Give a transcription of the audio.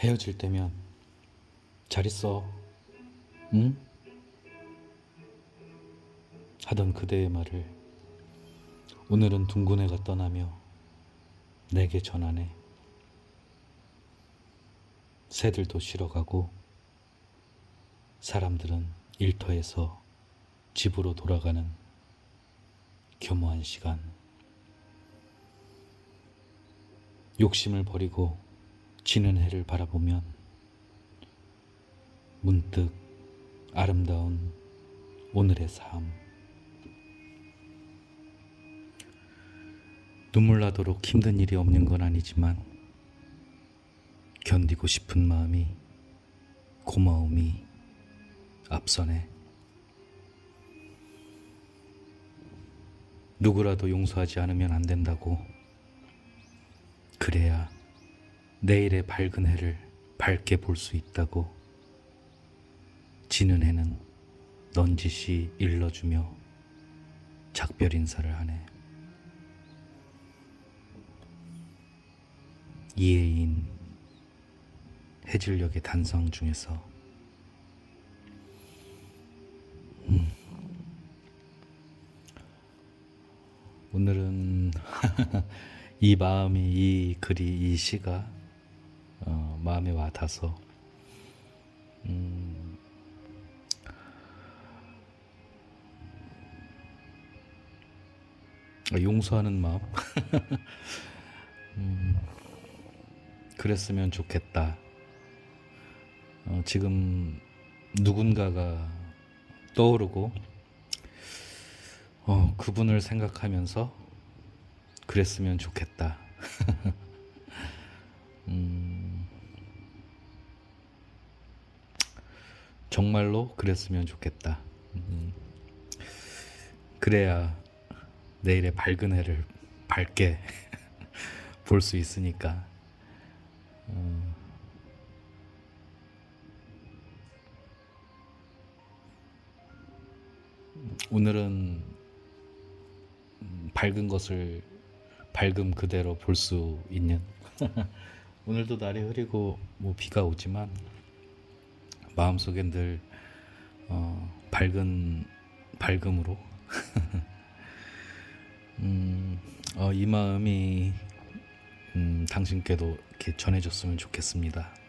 헤어질 때면 잘 있어. 응? 하던 그대의 말을 오늘은 둥근애가 떠나며 내게 전하네. 새들도 쉬러 가고 사람들은 일터에서 집으로 돌아가는 교묘한 시간. 욕심을 버리고 지는 해를 바라보면 문득 아름다운 오늘의 삶. 눈물 나도록 힘든 일이 없는 건 아니지만 견디고 싶은 마음이 고마움이 앞서네. 누구라도 용서하지 않으면 안 된다고. 그래야 내일의 밝은 해를 밝게 볼 수 있다고. 지는 해는 넌지시 일러주며 작별 인사를 하네. 이혜인 해질녘의 단성 중에서 음. 오늘은 이 마음이 이 글이 이 시가 어, 마음에 와 닿아서 음, 용서하는 마음 음, 그랬으면 좋겠다. 어, 지금 누군가가 떠오르고 어, 그분을 생각하면서 그랬으면 좋겠다. 정말로 그랬으면 좋겠다. 음, 그래야 내일의 밝은 해를 밝게 볼 수 있으니까. 어, 오늘은 음, 밝은 것을 밝음 그대로 볼 수 있는 오늘도 날이 흐리고 뭐 비가 오지만 마음속엔 늘 어, 밝은 밝음으로 음, 어, 이 마음이 음, 당신께도 이렇게 전해졌으면 좋겠습니다.